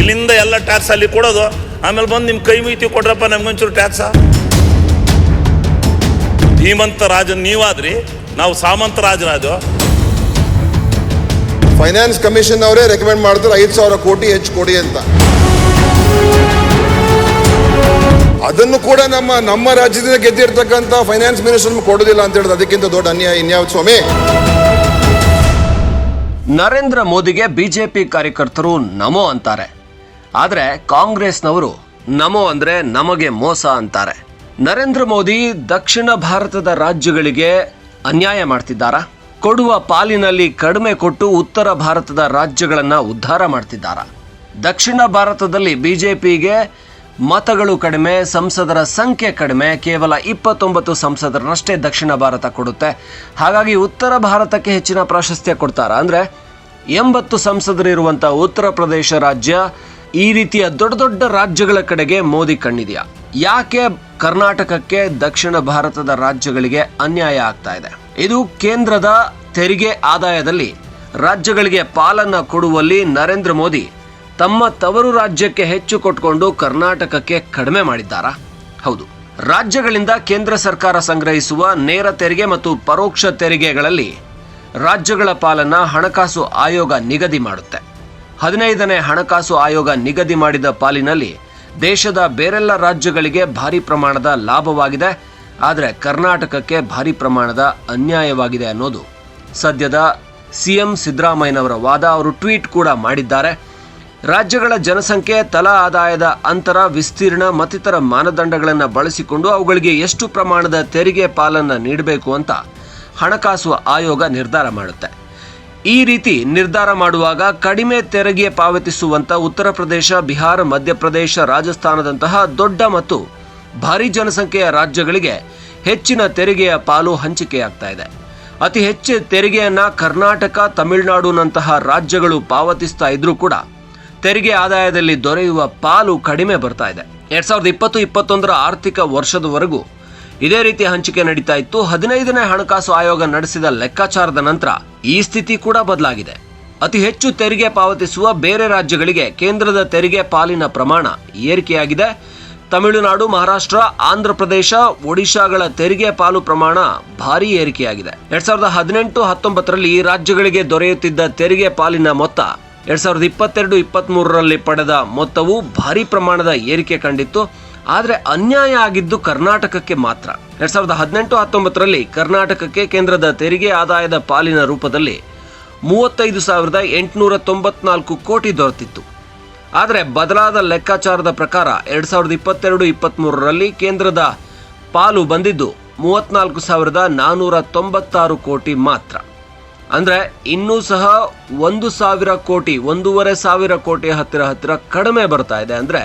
ಇಲ್ಲಿಂದ ಎಲ್ಲ ಟ್ಯಾಕ್ಸ್ ಅಲ್ಲಿ ಕೊಡೋದು. ಆಮೇಲೆ ಬಂದು ನಿಮ್ಮ ಕೈ ಮೀತಿ ಕೊಡ್ರಪ್ಪ ನಮ್ಗೊಂಚೂರು ಟ್ಯಾಕ್ಸ ಧೀಮಂತ ರಾಜನ್ ನೀವಾದ್ರಿ ನಾವು ಸಾಮಂತ ರಾಜರಾಜು. ಫೈನಾನ್ಸ್ ಕಮಿಷನ್ ಅವರೇ ರೆಕಮೆಂಡ್ ಮಾಡಿದ್ರು ಐದು ಸಾವಿರ ಕೋಟಿ ಹೆಚ್ಚು ಕೊಡಿ ಅಂತ. ಅದನ್ನು ಕೂಡ ನಮ್ಮ ನಮ್ಮ ರಾಜ್ಯದಿಂದ ಗೆದ್ದಿರ್ತಕ್ಕಂಥ ಫೈನಾನ್ಸ್ ಮಿನಿಸ್ಟರ್ ಕೊಡೋದಿಲ್ಲ ಅಂತ ಹೇಳಿದ್ರೆ ಅದಕ್ಕಿಂತ ದೊಡ್ಡ ಅನ್ಯಾಯ ಇನ್ಯಾವ ಸ್ವಾಮಿ? ನರೇಂದ್ರ ಮೋದಿಗೆ ಬಿಜೆಪಿ ಕಾರ್ಯಕರ್ತರು ನಮೋ ಅಂತಾರೆ. ಆದರೆ ಕಾಂಗ್ರೆಸ್ನವರು ನಮೋ ಅಂದರೆ ನಮಗೆ ಮೋಸ ಅಂತಾರೆ. ನರೇಂದ್ರ ಮೋದಿ ದಕ್ಷಿಣ ಭಾರತದ ರಾಜ್ಯಗಳಿಗೆ ಅನ್ಯಾಯ ಮಾಡ್ತಿದ್ದಾರಾ? ಕೊಡುವ ಪಾಲಿನಲ್ಲಿ ಕಡಿಮೆ ಕೊಟ್ಟು ಉತ್ತರ ಭಾರತದ ರಾಜ್ಯಗಳನ್ನು ಉದ್ಧಾರ ಮಾಡ್ತಿದ್ದಾರಾ? ದಕ್ಷಿಣ ಭಾರತದಲ್ಲಿ ಬಿಜೆಪಿಗೆ ಮತಗಳು ಕಡಿಮೆ, ಸಂಸದರ ಸಂಖ್ಯೆ ಕಡಿಮೆ, ಕೇವಲ ಇಪ್ಪತ್ತೊಂಬತ್ತು ಸಂಸದರನ್ನಷ್ಟೇ ದಕ್ಷಿಣ ಭಾರತ ಕೊಡುತ್ತೆ. ಹಾಗಾಗಿ ಉತ್ತರ ಭಾರತಕ್ಕೆ ಹೆಚ್ಚಿನ ಪ್ರಾಶಸ್ತ್ಯ ಕೊಡ್ತಾರಾ? ಅಂದರೆ ಎಂಬತ್ತು ಸಂಸದರಿರುವಂಥ ಉತ್ತರ ಪ್ರದೇಶ ರಾಜ್ಯ ಈ ರೀತಿಯ ದೊಡ್ಡ ದೊಡ್ಡ ರಾಜ್ಯಗಳ ಕಡೆಗೆ ಮೋದಿ ಕಣ್ಣಿದೆಯಾ? ಯಾಕೆ ಕರ್ನಾಟಕಕ್ಕೆ ದಕ್ಷಿಣ ಭಾರತದ ರಾಜ್ಯಗಳಿಗೆ ಅನ್ಯಾಯ ಆಗ್ತಾ ಇದೆ? ಇದು ಕೇಂದ್ರದ ತೆರಿಗೆ ಆದಾಯದಲ್ಲಿ ರಾಜ್ಯಗಳಿಗೆ ಪಾಲನ್ನ ಕೊಡುವಲ್ಲಿ ನರೇಂದ್ರ ಮೋದಿ ತಮ್ಮ ತವರು ರಾಜ್ಯಕ್ಕೆ ಹೆಚ್ಚು ಕೊಟ್ಕೊಂಡು ಕರ್ನಾಟಕಕ್ಕೆ ಕಡಿಮೆ ಮಾಡಿದ್ದಾರಾ? ಹೌದು. ರಾಜ್ಯಗಳಿಂದ ಕೇಂದ್ರ ಸರ್ಕಾರ ಸಂಗ್ರಹಿಸುವ ನೇರ ತೆರಿಗೆ ಮತ್ತು ಪರೋಕ್ಷ ತೆರಿಗೆಗಳಲ್ಲಿ ರಾಜ್ಯಗಳ ಪಾಲನ್ನ ಹಣಕಾಸು ಆಯೋಗ ನಿಗದಿ ಮಾಡುತ್ತೆ. ಹದಿನೈದನೇ ಹಣಕಾಸು ಆಯೋಗ ನಿಗದಿ ಮಾಡಿದ ಪಾಲಿನಲ್ಲಿ ದೇಶದ ಬೇರೆಲ್ಲ ರಾಜ್ಯಗಳಿಗೆ ಭಾರಿ ಪ್ರಮಾಣದ ಲಾಭವಾಗಿದೆ, ಆದರೆ ಕರ್ನಾಟಕಕ್ಕೆ ಭಾರಿ ಪ್ರಮಾಣದ ಅನ್ಯಾಯವಾಗಿದೆ ಅನ್ನೋದು. ಸದ್ಯದ ಸಿಎಂ ಸಿದ್ದರಾಮಯ್ಯನವರ ವಾದ ಅವರು ಟ್ವೀಟ್ ಕೂಡ ಮಾಡಿದ್ದಾರೆ. ರಾಜ್ಯಗಳ ಜನಸಂಖ್ಯೆ, ತಲಾ ಆದಾಯದ ಅಂತರ, ವಿಸ್ತೀರ್ಣ ಮತ್ತಿತರ ಮಾನದಂಡಗಳನ್ನು ಬಳಸಿಕೊಂಡು ಅವುಗಳಿಗೆ ಎಷ್ಟು ಪ್ರಮಾಣದ ತೆರಿಗೆ ಪಾಲನ್ನು ನೀಡಬೇಕು ಅಂತ ಹಣಕಾಸು ಆಯೋಗ ನಿರ್ಧಾರ ಮಾಡುತ್ತೆ. ಈ ರೀತಿ ನಿರ್ಧಾರ ಮಾಡುವಾಗ ಕಡಿಮೆ ತೆರಿಗೆ ಪಾವತಿಸುವಂತ ಉತ್ತರ ಪ್ರದೇಶ, ಬಿಹಾರ ಮಧ್ಯಪ್ರದೇಶ ರಾಜಸ್ಥಾನದಂತಹ ದೊಡ್ಡ ಮತ್ತು ಭಾರಿ ಜನಸಂಖ್ಯೆಯ ರಾಜ್ಯಗಳಿಗೆ ಹೆಚ್ಚಿನ ತೆರಿಗೆಯ ಪಾಲು ಹಂಚಿಕೆಯಾಗ್ತಾ ಇದೆ. ಅತಿ ಹೆಚ್ಚು ತೆರಿಗೆಯನ್ನ ಕರ್ನಾಟಕ, ತಮಿಳುನಾಡುನಂತಹ ರಾಜ್ಯಗಳು ಪಾವತಿಸ್ತಾ ಇದ್ರೂ ಕೂಡ ತೆರಿಗೆ ಆದಾಯದಲ್ಲಿ ದೊರೆಯುವ ಪಾಲು ಕಡಿಮೆ ಬರ್ತಾ ಇದೆ. ಎರಡ್ ಸಾವಿರದ ಇಪ್ಪತ್ತು, ಇಪ್ಪತ್ತೊಂದರ ಆರ್ಥಿಕ ವರ್ಷದವರೆಗೂ ಇದೇ ರೀತಿ ಹಂಚಿಕೆ ನಡೀತಾ ಇತ್ತು. ಹದಿನೈದನೇ ಹಣಕಾಸು ಆಯೋಗ ನಡೆಸಿದ ಲೆಕ್ಕಾಚಾರದ ನಂತರ ಈ ಸ್ಥಿತಿ ಕೂಡ ಬದಲಾಗಿದೆ. ಅತಿ ಹೆಚ್ಚು ತೆರಿಗೆ ಪಾವತಿಸುವ ಬೇರೆ ರಾಜ್ಯಗಳಿಗೆ ಕೇಂದ್ರದ ತೆರಿಗೆ ಪಾಲಿನ ಪ್ರಮಾಣ ಏರಿಕೆಯಾಗಿದೆ. ತಮಿಳುನಾಡು, ಮಹಾರಾಷ್ಟ್ರ ಆಂಧ್ರ ಪ್ರದೇಶ ಒಡಿಶಾಗಳ ತೆರಿಗೆ ಪಾಲು ಪ್ರಮಾಣ ಭಾರೀ ಏರಿಕೆಯಾಗಿದೆ. ಎರಡ್ ಸಾವಿರದ ಹದಿನೆಂಟು ಹತ್ತೊಂಬತ್ತರಲ್ಲಿ ಈ ರಾಜ್ಯಗಳಿಗೆ ದೊರೆಯುತ್ತಿದ್ದ ತೆರಿಗೆ ಪಾಲಿನ ಮೊತ್ತ ಎರಡ್ ಸಾವಿರದ ಇಪ್ಪತ್ತೆರಡು ಇಪ್ಪತ್ತ್ ಪಡೆದ ಮೊತ್ತವು ಭಾರೀ ಪ್ರಮಾಣದ ಏರಿಕೆ ಕಂಡಿತ್ತು. ಆದರೆ ಅನ್ಯಾಯ ಆಗಿದ್ದು ಕರ್ನಾಟಕಕ್ಕೆ ಮಾತ್ರ. ಎರಡ್ ಸಾವಿರದ ಹದಿನೆಂಟು ಹತ್ತೊಂಬತ್ತರಲ್ಲಿ ಕರ್ನಾಟಕಕ್ಕೆ ಕೇಂದ್ರದ ತೆರಿಗೆ ಆದಾಯದ ಪಾಲಿನ ರೂಪದಲ್ಲಿ ಮೂವತ್ತೈದು ಸಾವಿರದ ಎಂಟುನೂರ ತೊಂಬತ್ನಾಲ್ಕು ಕೋಟಿ ದೊರೆತಿತ್ತು. ಆದರೆ ಬದಲಾದ ಲೆಕ್ಕಾಚಾರದ ಪ್ರಕಾರ ಎರಡ್ ಸಾವಿರದ ಇಪ್ಪತ್ತೆರಡು ಇಪ್ಪತ್ತ್ಮೂರರಲ್ಲಿ ಕೇಂದ್ರದ ಪಾಲು ಬಂದಿದ್ದು ಮೂವತ್ನಾಲ್ಕು ಸಾವಿರದ ನಾನ್ನೂರ ತೊಂಬತ್ತಾರು ಕೋಟಿ ಮಾತ್ರ. ಅಂದರೆ ಇನ್ನೂ ಸಹ ಒಂದು ಸಾವಿರ ಕೋಟಿ, ಒಂದೂವರೆ ಸಾವಿರ ಕೋಟಿ ಹತ್ತಿರ ಹತ್ತಿರ ಕಡಿಮೆ ಬರ್ತಾ ಇದೆ. ಅಂದರೆ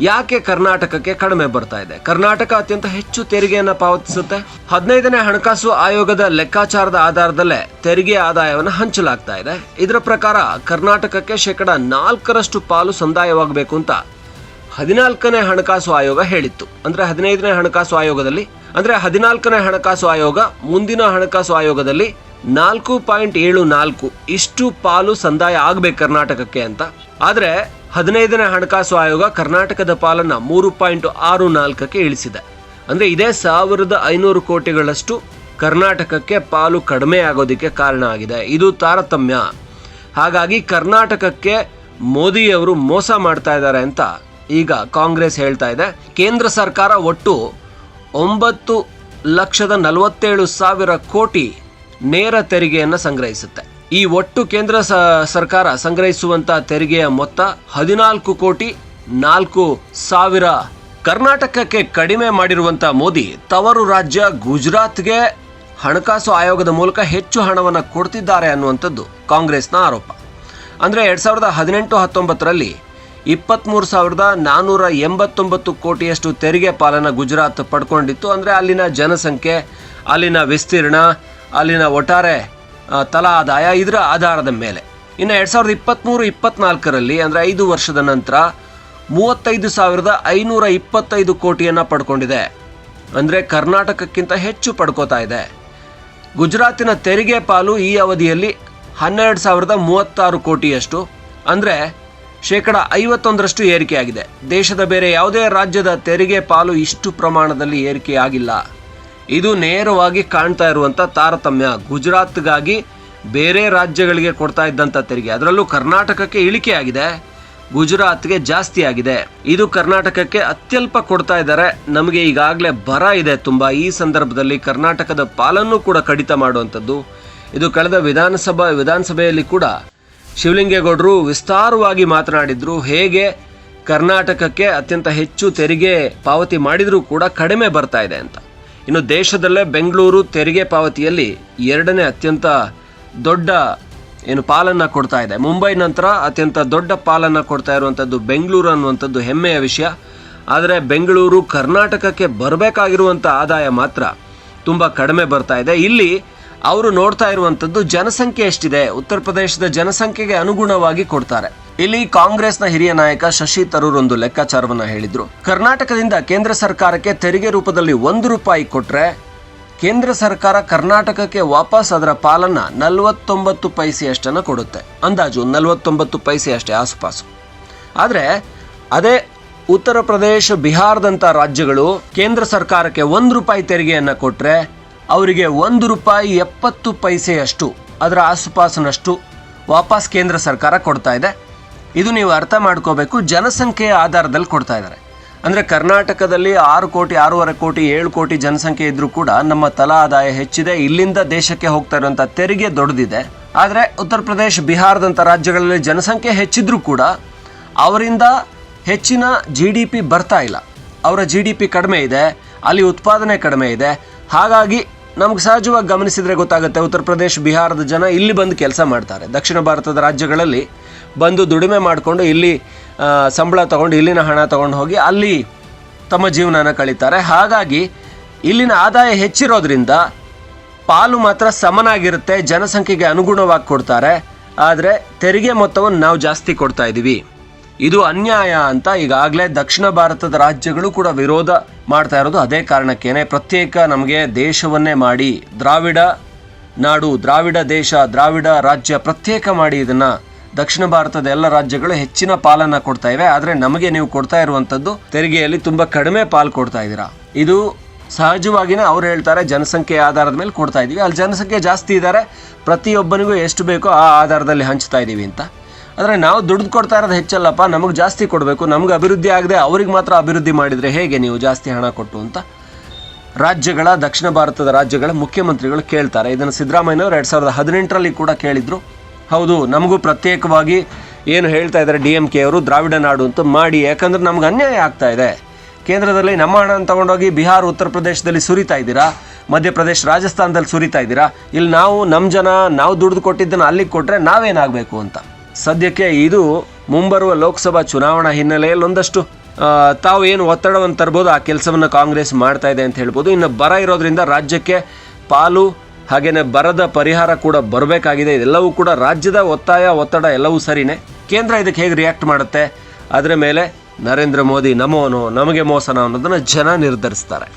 ಯಾಕೆ ಕರ್ನಾಟಕಕ್ಕೆ ಕಡಿಮೆ ಬರ್ತಾ ಇದೆ? ಕರ್ನಾಟಕ ಅತ್ಯಂತ ಹೆಚ್ಚು ತೆರಿಗೆಯನ್ನು ಪಾವತಿಸುತ್ತೆ. ಹದಿನೈದನೇ ಹಣಕಾಸು ಆಯೋಗದ ಲೆಕ್ಕಾಚಾರದ ಆಧಾರದಲ್ಲೇ ತೆರಿಗೆ ಆದಾಯವನ್ನು ಹಂಚಲಾಗ್ತಾ ಇದೆ. ಇದರ ಪ್ರಕಾರ ಕರ್ನಾಟಕಕ್ಕೆ ಶೇಕಡ ನಾಲ್ಕರಷ್ಟು ಪಾಲು ಸಂದಾಯವಾಗಬೇಕು ಅಂತ ಹದಿನಾಲ್ಕನೇ ಹಣಕಾಸು ಆಯೋಗ ಹೇಳಿತ್ತು. ಅಂದ್ರೆ ಹದಿನೈದನೇ ಹಣಕಾಸು ಆಯೋಗದಲ್ಲಿ, ಅಂದ್ರೆ ಹದಿನಾಲ್ಕನೇ ಹಣಕಾಸು ಆಯೋಗ ಮುಂದಿನ ಹಣಕಾಸು ಆಯೋಗದಲ್ಲಿ ನಾಲ್ಕು ಪಾಯಿಂಟ್ ಏಳು ನಾಲ್ಕು ಇಷ್ಟು ಪಾಲು ಸಂದಾಯ ಆಗ್ಬೇಕು ಕರ್ನಾಟಕಕ್ಕೆ ಅಂತ. ಆದ್ರೆ ಹದಿನೈದನೇ ಹಣಕಾಸು ಆಯೋಗ ಕರ್ನಾಟಕದ ಪಾಲನ್ನ ಮೂರು ಪಾಯಿಂಟ್ ಆರು ನಾಲ್ಕಕ್ಕೆ ಇಳಿಸಿದೆ. ಅಂದ್ರೆ ಇದೇ ಸಾವಿರದ ಐನೂರು ಕೋಟಿಗಳಷ್ಟು ಕರ್ನಾಟಕಕ್ಕೆ ಪಾಲು ಕಡಿಮೆ ಆಗೋದಕ್ಕೆ ಕಾರಣ ಆಗಿದೆ. ಇದು ತಾರತಮ್ಯ. ಹಾಗಾಗಿ ಕರ್ನಾಟಕಕ್ಕೆ ಮೋದಿಯವರು ಮೋಸ ಮಾಡ್ತಾ ಇದ್ದಾರೆ ಅಂತ ಈಗ ಕಾಂಗ್ರೆಸ್ ಹೇಳ್ತಾ ಇದೆ. ಕೇಂದ್ರ ಸರ್ಕಾರ ಒಟ್ಟು ಒಂಬತ್ತು ಲಕ್ಷದ ನಲವತ್ತೇಳು ಸಾವಿರ ಕೋಟಿ ನೇರ ತೆರಿಗೆಯನ್ನು ಸಂಗ್ರಹಿಸುತ್ತೆ. ಈ ಒಟ್ಟು ಕೇಂದ್ರ ಸರ್ಕಾರ ಸಂಗ್ರಹಿಸುವಂತ ತೆರಿಗೆಯ ಮೊತ್ತ ಹದಿನಾಲ್ಕು ಕೋಟಿ ನಾಲ್ಕು ಸಾವಿರ. ಕರ್ನಾಟಕಕ್ಕೆ ಕಡಿಮೆ ಮಾಡಿರುವಂಥ ಮೋದಿ ತವರು ರಾಜ್ಯ ಗುಜರಾತ್ಗೆ ಹಣಕಾಸು ಆಯೋಗದ ಮೂಲಕ ಹೆಚ್ಚು ಹಣವನ್ನು ಕೊಡ್ತಿದ್ದಾರೆ ಅನ್ನುವಂಥದ್ದು ಕಾಂಗ್ರೆಸ್ನ ಆರೋಪ. ಅಂದರೆ ಎರಡು ಸಾವಿರದ ಹದಿನೆಂಟು ಹತ್ತೊಂಬತ್ತರಲ್ಲಿ ಇಪ್ಪತ್ತ್ಮೂರು ಸಾವಿರದ ನಾನ್ನೂರ ಎಂಬತ್ತೊಂಬತ್ತು ಕೋಟಿಯಷ್ಟು ತೆರಿಗೆ ಪಾಲನ ಗುಜರಾತ್ ಪಡ್ಕೊಂಡಿತ್ತು. ಅಂದರೆ ಅಲ್ಲಿನ ಜನಸಂಖ್ಯೆ, ಅಲ್ಲಿನ ವಿಸ್ತೀರ್ಣ, ಅಲ್ಲಿನ ಒಟ್ಟಾರೆ ತಲಾ ಆದಾಯ ಇದರ ಆಧಾರದ ಮೇಲೆ. ಇನ್ನು ಎರಡು ಸಾವಿರದ ಇಪ್ಪತ್ತ್ಮೂರು ಇಪ್ಪತ್ನಾಲ್ಕರಲ್ಲಿ ಅಂದರೆ ಐದು ವರ್ಷದ ನಂತರ ಮೂವತ್ತೈದು ಸಾವಿರದ ಐನೂರ ಇಪ್ಪತ್ತೈದು ಕೋಟಿಯನ್ನು ಪಡ್ಕೊಂಡಿದೆ. ಅಂದರೆ ಕರ್ನಾಟಕಕ್ಕಿಂತ ಹೆಚ್ಚು ಪಡ್ಕೋತಾ ಇದೆ. ಗುಜರಾತಿನ ತೆರಿಗೆ ಪಾಲು ಈ ಅವಧಿಯಲ್ಲಿ ಹನ್ನೆರಡು ಸಾವಿರದ ಮೂವತ್ತಾರು ಕೋಟಿಯಷ್ಟು. ಅಂದರೆ ಶೇಕಡ ಐವತ್ತೊಂದರಷ್ಟು ಏರಿಕೆಯಾಗಿದೆ. ದೇಶದ ಬೇರೆ ಯಾವುದೇ ರಾಜ್ಯದ ತೆರಿಗೆ ಪಾಲು ಇಷ್ಟು ಪ್ರಮಾಣದಲ್ಲಿ ಏರಿಕೆಯಾಗಿಲ್ಲ. ಇದು ನೇರವಾಗಿ ಕಾಣ್ತಾ ಇರುವಂಥ ತಾರತಮ್ಯ. ಗುಜರಾತ್ಗಾಗಿ ಬೇರೆ ರಾಜ್ಯಗಳಿಗೆ ಕೊಡ್ತಾ ಇದ್ದಂಥ ತೆರಿಗೆ. ಅದರಲ್ಲೂ ಕರ್ನಾಟಕಕ್ಕೆ ಇಳಿಕೆ ಆಗಿದೆ. ಗುಜರಾತ್ಗೆ ಜಾಸ್ತಿ ಆಗಿದೆ. ಇದು ಕರ್ನಾಟಕಕ್ಕೆ ಅತ್ಯಲ್ಪ ಕೊಡ್ತಾ ಇದ್ದಾರೆ. ನಮಗೆ ಈಗಾಗಲೇ ಬರ ಇದೆ ತುಂಬ. ಈ ಸಂದರ್ಭದಲ್ಲಿ ಕರ್ನಾಟಕದ ಪಾಲನ್ನು ಕೂಡ ಕಡಿತ ಮಾಡುವಂಥದ್ದು. ಇದು ಕಳೆದ ವಿಧಾನಸಭಾ ವಿಧಾನಸಭೆಯಲ್ಲಿ ಕೂಡ ಶಿವಲಿಂಗೇಗೌಡರು ವಿಸ್ತಾರವಾಗಿ ಮಾತನಾಡಿದ್ರು. ಹೇಗೆ ಕರ್ನಾಟಕಕ್ಕೆ ಅತ್ಯಂತ ಹೆಚ್ಚು ತೆರಿಗೆ ಪಾವತಿ ಮಾಡಿದರೂ ಕೂಡ ಕಡಿಮೆ ಬರ್ತಾ ಇದೆ ಅಂತ. ಇನ್ನು ದೇಶದಲ್ಲೇ ಬೆಂಗಳೂರು ತೆರಿಗೆ ಪಾವತಿಯಲ್ಲಿ ಎರಡನೇ ಅತ್ಯಂತ ದೊಡ್ಡ, ಏನು, ಪಾಲನ್ನು ಕೊಡ್ತಾ ಇದೆ. ಮುಂಬೈ ನಂತರ ಅತ್ಯಂತ ದೊಡ್ಡ ಪಾಲನ್ನು ಕೊಡ್ತಾ ಇರುವಂಥದ್ದು ಬೆಂಗಳೂರು ಅನ್ನುವಂಥದ್ದು ಹೆಮ್ಮೆಯ ವಿಷಯ. ಆದರೆ ಬೆಂಗಳೂರು ಕರ್ನಾಟಕಕ್ಕೆ ಬರಬೇಕಾಗಿರುವಂಥ ಆದಾಯ ಮಾತ್ರ ತುಂಬ ಕಡಿಮೆ ಬರ್ತಾ ಇದೆ. ಇಲ್ಲಿ ಅವರು ನೋಡ್ತಾ ಇರುವಂಥದ್ದು ಜನಸಂಖ್ಯೆ ಎಷ್ಟಿದೆ? ಉತ್ತರ ಪ್ರದೇಶದ ಜನಸಂಖ್ಯೆಗೆ ಅನುಗುಣವಾಗಿ ಕೊಡ್ತಾರೆ. ಇಲ್ಲಿ ಕಾಂಗ್ರೆಸ್ನ ಹಿರಿಯ ನಾಯಕ ಶಶಿ ತರೂರ್ ಒಂದು ಲೆಕ್ಕಾಚಾರವನ್ನ ಹೇಳಿದ್ರು. ಕರ್ನಾಟಕದಿಂದ ಕೇಂದ್ರ ಸರ್ಕಾರಕ್ಕೆ ತೆರಿಗೆ ರೂಪದಲ್ಲಿ ಒಂದು ರೂಪಾಯಿ ಕೊಟ್ರೆ ಕೇಂದ್ರ ಸರ್ಕಾರ ಕರ್ನಾಟಕಕ್ಕೆ ವಾಪಸ್ ಅದರ ಪಾಲನ್ನ ನಲವತ್ತೊಂಬತ್ತು ಪೈಸೆಯಷ್ಟನ್ನು ಕೊಡುತ್ತೆ. ಅಂದಾಜು ನಲವತ್ತೊಂಬತ್ತು ಪೈಸೆಯಷ್ಟೇ ಆಸುಪಾಸು. ಆದರೆ ಅದೇ ಉತ್ತರ ಪ್ರದೇಶ ಬಿಹಾರದಂಥ ರಾಜ್ಯಗಳು ಕೇಂದ್ರ ಸರ್ಕಾರಕ್ಕೆ ಒಂದು ರೂಪಾಯಿ ತೆರಿಗೆಯನ್ನು ಕೊಟ್ಟರೆ ಅವರಿಗೆ ಒಂದು ರೂಪಾಯಿ ಎಪ್ಪತ್ತು ಪೈಸೆಯಷ್ಟು, ಅದರ ಆಸುಪಾಸಿನಷ್ಟು ವಾಪಸ್ ಕೇಂದ್ರ ಸರ್ಕಾರ ಕೊಡ್ತಾ ಇದೆ. ಇದು ನೀವು ಅರ್ಥ ಮಾಡ್ಕೋಬೇಕು ಜನಸಂಖ್ಯೆಯ ಆಧಾರದಲ್ಲಿ ಕೊಡ್ತಾ ಇದ್ದಾರೆ. ಅಂದರೆ ಕರ್ನಾಟಕದಲ್ಲಿ ಆರು ಕೋಟಿ, ಆರೂವರೆ ಕೋಟಿ, ಏಳು ಕೋಟಿ ಜನಸಂಖ್ಯೆ ಇದ್ದರೂ ಕೂಡ ನಮ್ಮ ತಲಾ ಆದಾಯ ಹೆಚ್ಚಿದೆ, ಇಲ್ಲಿಂದ ದೇಶಕ್ಕೆ ಹೋಗ್ತಾ ಇರುವಂಥ ತೆರಿಗೆ ದೊಡ್ಡದಿದೆ. ಆದರೆ ಉತ್ತರ ಪ್ರದೇಶ ಬಿಹಾರದಂಥ ರಾಜ್ಯಗಳಲ್ಲಿ ಜನಸಂಖ್ಯೆ ಹೆಚ್ಚಿದ್ರೂ ಕೂಡ ಅವರಿಂದ ಹೆಚ್ಚಿನ ಜಿ ಡಿ ಪಿ ಬರ್ತಾ ಇಲ್ಲ. ಅವರ ಜಿ ಡಿ ಪಿ ಕಡಿಮೆ ಇದೆ, ಅಲ್ಲಿ ಉತ್ಪಾದನೆ ಕಡಿಮೆ ಇದೆ. ಹಾಗಾಗಿ ನಮ್ಗೆ ಸಹಜವಾಗಿ ಗಮನಿಸಿದರೆ ಗೊತ್ತಾಗುತ್ತೆ, ಉತ್ತರ ಪ್ರದೇಶ, ಬಿಹಾರದ ಜನ ಇಲ್ಲಿ ಬಂದು ಕೆಲಸ ಮಾಡ್ತಾರೆ. ದಕ್ಷಿಣ ಭಾರತದ ರಾಜ್ಯಗಳಲ್ಲಿ ಬಂದು ದುಡಿಮೆ ಮಾಡಿಕೊಂಡು ಇಲ್ಲಿ ಸಂಬಳ ತಗೊಂಡು, ಇಲ್ಲಿನ ಹಣ ತಗೊಂಡು ಹೋಗಿ ಅಲ್ಲಿ ತಮ್ಮ ಜೀವನನ ಕಳೀತಾರೆ. ಹಾಗಾಗಿ ಇಲ್ಲಿನ ಆದಾಯ ಹೆಚ್ಚಿರೋದ್ರಿಂದ ಪಾಲು ಮಾತ್ರ ಸಮನಾಗಿರುತ್ತೆ, ಜನಸಂಖ್ಯೆಗೆ ಅನುಗುಣವಾಗಿ ಕೊಡ್ತಾರೆ. ಆದರೆ ತೆರಿಗೆ ಮೊತ್ತವನ್ನು ನಾವು ಜಾಸ್ತಿ ಕೊಡ್ತಾ ಇದ್ದೀವಿ. ಇದು ಅನ್ಯಾಯ ಅಂತ ಈಗಾಗಲೇ ದಕ್ಷಿಣ ಭಾರತದ ರಾಜ್ಯಗಳು ಕೂಡ ವಿರೋಧ ಮಾಡ್ತಾ ಇರೋದು ಅದೇ ಕಾರಣಕ್ಕೇನೆ. ಪ್ರತ್ಯೇಕ ನಮಗೆ ದೇಶವನ್ನೇ ಮಾಡಿ, ದ್ರಾವಿಡ ನಾಡು, ದ್ರಾವಿಡ ದೇಶ, ದ್ರಾವಿಡ ರಾಜ್ಯ ಪ್ರತ್ಯೇಕ ಮಾಡಿ ಇದನ್ನು ದಕ್ಷಿಣ ಭಾರತದ ಎಲ್ಲ ರಾಜ್ಯಗಳು ಹೆಚ್ಚಿನ ಪಾಲನ್ನ ಕೊಡ್ತಾ ಇವೆ. ಆದರೆ ನಮಗೆ ನೀವು ಕೊಡ್ತಾ ಇರುವಂಥದ್ದು ತೆರಿಗೆಯಲ್ಲಿ ತುಂಬ ಕಡಿಮೆ ಪಾಲು ಕೊಡ್ತಾ ಇದ್ದೀರಾ. ಇದು ಸಹಜವಾಗಿನೇ ಅವ್ರು ಹೇಳ್ತಾರೆ, ಜನಸಂಖ್ಯೆ ಆಧಾರದ ಮೇಲೆ ಕೊಡ್ತಾ ಇದ್ದೀವಿ ಅಲ್ಲಿ ಜನಸಂಖ್ಯೆ ಜಾಸ್ತಿ ಇದ್ದಾರೆ, ಪ್ರತಿಯೊಬ್ಬನಿಗೂ ಎಷ್ಟು ಬೇಕೋ ಆ ಆಧಾರದಲ್ಲಿ ಹಂಚ್ತಾ ಇದ್ದೀವಿ ಅಂತ. ಆದರೆ ನಾವು ದುಡ್ದು ಕೊಡ್ತಾ ಇರೋದು ಹೆಚ್ಚಲ್ಲಪ್ಪ, ನಮಗೆ ಜಾಸ್ತಿ ಕೊಡಬೇಕು, ನಮ್ಗೆ ಅಭಿವೃದ್ಧಿ ಆಗದೆ ಅವ್ರಿಗೆ ಮಾತ್ರ ಅಭಿವೃದ್ಧಿ ಮಾಡಿದರೆ ಹೇಗೆ ನೀವು ಜಾಸ್ತಿ ಹಣ ಕೊಟ್ಟು ಅಂತ ರಾಜ್ಯಗಳ, ದಕ್ಷಿಣ ಭಾರತದ ರಾಜ್ಯಗಳ ಮುಖ್ಯಮಂತ್ರಿಗಳು ಕೇಳ್ತಾರೆ. ಇದನ್ನು ಸಿದ್ದರಾಮಯ್ಯನವರು ಎರಡು ಸಾವಿರದ ಹದಿನೆಂಟರಲ್ಲಿ ಕೂಡ ಕೇಳಿದರು. ಹೌದು, ನಮಗೂ ಪ್ರತ್ಯೇಕವಾಗಿ ಏನು ಹೇಳ್ತಾ ಇದ್ದಾರೆ ಡಿ ಎಂ ಕೆ ಅವರು, ದ್ರಾವಿಡ ನಾಡು ಅಂತ ಮಾಡಿ. ಯಾಕಂದ್ರೆ ನಮ್ಗೆ ಅನ್ಯಾಯ ಆಗ್ತಾ ಇದೆ. ಕೇಂದ್ರದಲ್ಲಿ ನಮ್ಮ ಹಣನ ತಗೊಂಡೋಗಿ ಬಿಹಾರ, ಉತ್ತರ ಪ್ರದೇಶದಲ್ಲಿ ಸುರಿತಾ ಇದ್ದೀರಾ? ಮಧ್ಯಪ್ರದೇಶ, ರಾಜಸ್ಥಾನದಲ್ಲಿ ಸುರಿತಾ ಇದ್ದೀರಾ? ಇಲ್ಲಿ ನಾವು ನಮ್ಮ ಜನ, ನಾವು ದುಡ್ದು ಕೊಟ್ಟಿದ್ದನ್ನು ಅಲ್ಲಿಗೆ ಕೊಟ್ಟರೆ ನಾವೇನಾಗಬೇಕು ಅಂತ? ಸದ್ಯಕ್ಕೆ ಇದು ಮುಂಬರುವ ಲೋಕಸಭಾ ಚುನಾವಣಾ ಹಿನ್ನೆಲೆಯಲ್ಲಿ ಒಂದಷ್ಟು ತಾವು ಏನು ಒತ್ತಡವನ್ನು ತರ್ಬೋದು, ಆ ಕೆಲಸವನ್ನು ಕಾಂಗ್ರೆಸ್ ಮಾಡ್ತಾ ಇದೆ ಅಂತ ಹೇಳ್ಬೋದು. ಇನ್ನು ಬರ ಇರೋದ್ರಿಂದ ರಾಜ್ಯಕ್ಕೆ ಪಾಲು ಹಾಗೆಯೇ ಬರದ ಪರಿಹಾರ ಕೂಡ ಬರಬೇಕಾಗಿದೆ. ಇದೆಲ್ಲವೂ ಕೂಡ ರಾಜ್ಯದ ಒತ್ತಾಯ, ಒತ್ತಡ ಎಲ್ಲವೂ ಸರಿನೇ. ಕೇಂದ್ರ ಇದಕ್ಕೆ ಹೇಗೆ ರಿಯಾಕ್ಟ್ ಮಾಡುತ್ತೆ? ಅದರ ಮೇಲೆ ನರೇಂದ್ರ ಮೋದಿ ನಮೋನೋ, ನಮಗೆ ಮೋಸನೋ ಅನ್ನೋದನ್ನು ಜನ ನಿರ್ಧರಿಸ್ತಾರೆ.